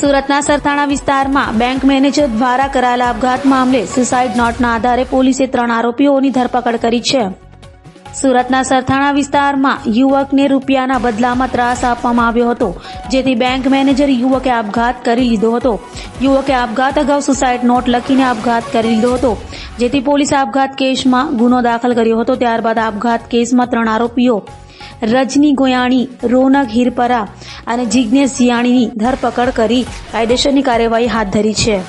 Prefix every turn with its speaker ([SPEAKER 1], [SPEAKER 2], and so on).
[SPEAKER 1] સુરતના સરથાણા વિસ્તારમાં bank manager દ્વારા કરાયેલા આપઘાત મામલે સુસાઇડ નોટના આધારે પોલીસે ત્રણ આરોપીઓની ધરપકડ કરી છે. સુરતના સરથાણા વિસ્તારમાં યુવકને રૂપિયાના બદલામાં ત્રાસ આપવામાં આવ્યો હતો, જેથી બેંક મેનેજર યુવકે આપઘાત કરી લીધો હતો. યુવકે આપઘાત અગાઉ સુસાઇડ નોટ લખીને આપઘાત કરી લીધો હતો, જેથી પોલીસે આપઘાત કેસમાં ગુનો દાખલ કર્યો હતો. ત્યારબાદ આપઘાત કેસમાં ત્રણ આરોપીઓ રજની ગોયાણી રોનક હિરપરા અને જિજ્ઞેશ જીયાણીની ધરપકડ કરી કાયદેસરની કાર્યવાહી હાથ ધરી છે.